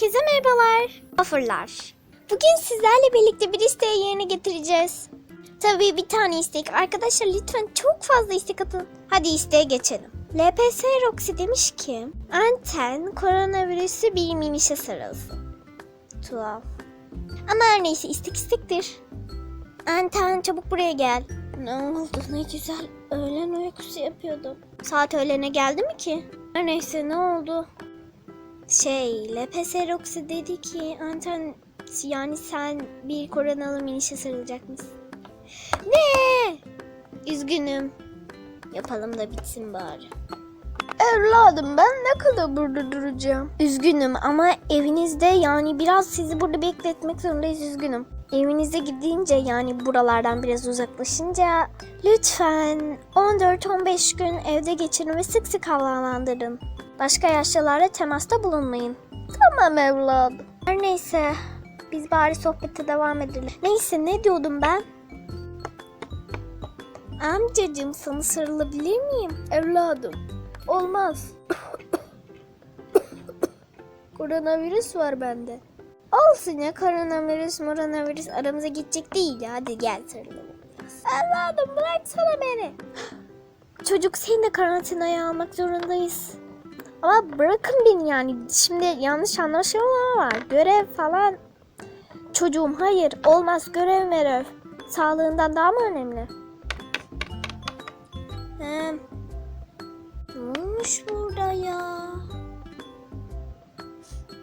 Herkese merhabalar. Offerlar. Bugün sizlerle birlikte bir isteği yerine getireceğiz. Tabii bir tane istek. Arkadaşlar lütfen çok fazla istek atın. Hadi isteğe geçelim. LPS Roxy demiş ki Anten koronavirüsü bir minişe sarılsın. Tuhaf. Ama her neyse istek istektir. Anten çabuk buraya gel. Ne oldu ne güzel. Öğlen uykusu yapıyordum. Saat öğlene geldi mi ki? Her neyse ne oldu? Şey, LPS Roxy dedi ki Anten yani sen bir koronalı minişe sarılacak mısın? Ne? Üzgünüm. Yapalım da bitsin bari. Evladım ben ne kadar burada duracağım? Üzgünüm ama evinizde yani biraz sizi burada bekletmek zorundayız üzgünüm. Evinize gidince yani buralardan biraz uzaklaşınca lütfen 14-15 gün evde geçirin ve sık sık havalandırın. Başka yaşlılarla temasta bulunmayın. Tamam evladım. Her neyse biz bari sohbete devam edelim. Neyse ne diyordum ben? Amcacığım sana sarılabilir miyim? Evladım. Olmaz. Koronavirüs var bende. Olsun ya koronavirüs koronavirüs aramıza gidecek değil. Hadi gel sarılalım. Evladım bıraksana beni. Çocuk seni de karantinaya almak zorundayız. Ama bırakın beni yani. Şimdi yanlış anlaşılma var. Görev falan. Çocuğum hayır olmaz görev merev. Sağlığından daha mı önemli? He. Ne olmuş burada ya?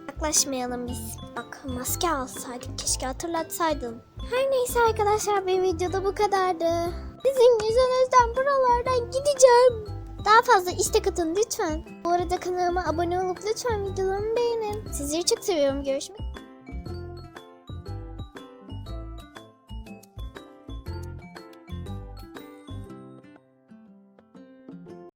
Yaklaşmayalım biz. Bak maske alsaydık keşke hatırlatsaydın. Her neyse arkadaşlar bir videoda bu kadardı. Sizin yüzünüzden buralardan gideceğim. Daha fazla istek atın lütfen. Bu arada kanalıma abone olup lütfen videolarımı beğenin. Sizleri çok seviyorum. Görüşmek